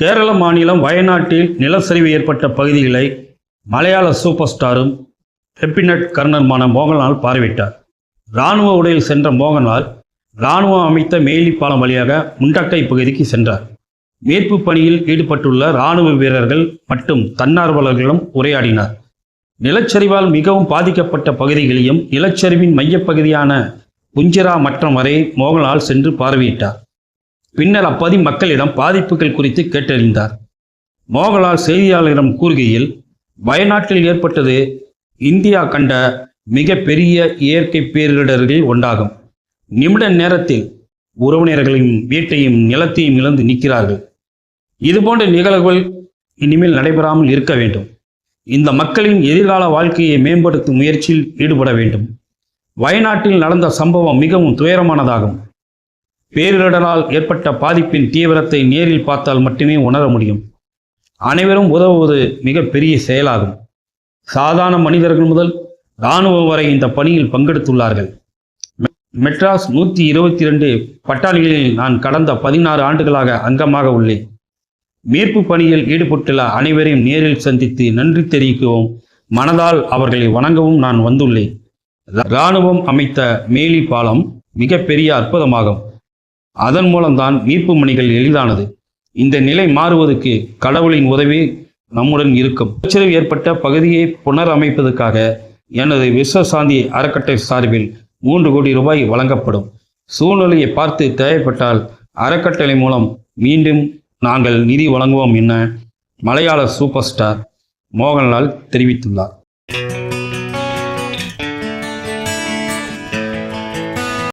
கேரள மாநிலம் வயநாட்டில் நிலச்சரிவு ஏற்பட்ட பகுதிகளை மலையாள சூப்பர் ஸ்டாரும் லெப்டினன்ட் கர்னருமான மோகன்லால் பார்வையிட்டார். இராணுவ உடையில் சென்ற மோகன்லால் இராணுவம் அமைத்த மேலி பாலம் வழியாக முண்டக்கை பகுதிக்கு சென்றார். மீட்பு பணியில் ஈடுபட்டுள்ள இராணுவ வீரர்கள் மற்றும் தன்னார்வலர்களும் உரையாடினார். நிலச்சரிவால் மிகவும் பாதிக்கப்பட்ட பகுதிகளையும் நிலச்சரிவின் மையப்பகுதியான குஞ்சிரா மற்றம் வரை மோகன்லால் சென்று பார்வையிட்டார். பின்னர் அப்பதி மக்களிடம் பாதிப்புகள் குறித்து கேட்டறிந்தார். மோகன்லால் செய்தியாளரிடம் கூறுகையில் வயநாட்டில் ஏற்பட்டது இந்தியா கண்ட மிக பெரிய இயற்கை பேரிடர்களில் ஒன்றாகும். நிமிட நேரத்தில் உறவினர்களின் வீட்டையும் நிலத்தையும் இழந்து நிற்கிறார்கள். இதுபோன்ற நிகழ்வுகள் இனிமேல் நடைபெறாமல் இருக்க வேண்டும். இந்த மக்களின் எதிர்கால வாழ்க்கையை மேம்படுத்தும் முயற்சியில் ஈடுபட வேண்டும். வயநாட்டில் நடந்த சம்பவம் மிகவும் துயரமானதாகும். பேரிடரால் ஏற்பட்ட பாதிப்பின் தீவிரத்தை நேரில் பார்த்தால் மட்டுமே உணர முடியும். அனைவரும் உதவுவது மிகப்பெரிய செயலாகும். சாதாரண மனிதர்கள் முதல் இராணுவம் வரை இந்த பணியில் பங்கெடுத்துள்ளார்கள். மெட்ராஸ் நூற்றி இருபத்தி ரெண்டு பட்டாளிகளில் நான் கடந்த பதினாறு ஆண்டுகளாக அங்கமாக உள்ளேன். மீட்பு பணியில் ஈடுபட்டுள்ள அனைவரையும் நேரில் சந்தித்து நன்றி தெரிவிக்கவும் மனதால் அவர்களை வணங்கவும் நான் வந்துள்ளேன். இராணுவம் அமைத்த மேலி பாலம் மிகப்பெரிய அற்புதமாகும். அதன் மூலம்தான் மீட்பு மணிகள் எளிதானது. இந்த நிலை மாறுவதற்கு கடவுளின் உதவி நம்முடன் இருக்கும். பிரச்சனை ஏற்பட்ட பகுதியை புனரமைப்பதற்காக எனது விஸ்வசாந்தி அறக்கட்டளை சார்பில் மூன்று கோடி ரூபாய் வழங்கப்படும். சூழ்நிலையை பார்த்து தேவைப்பட்டால் அறக்கட்டளை மூலம் மீண்டும் நாங்கள் நிதி வழங்குவோம் என மலையாள சூப்பர் ஸ்டார் மோகன்லால் தெரிவித்துள்ளார்.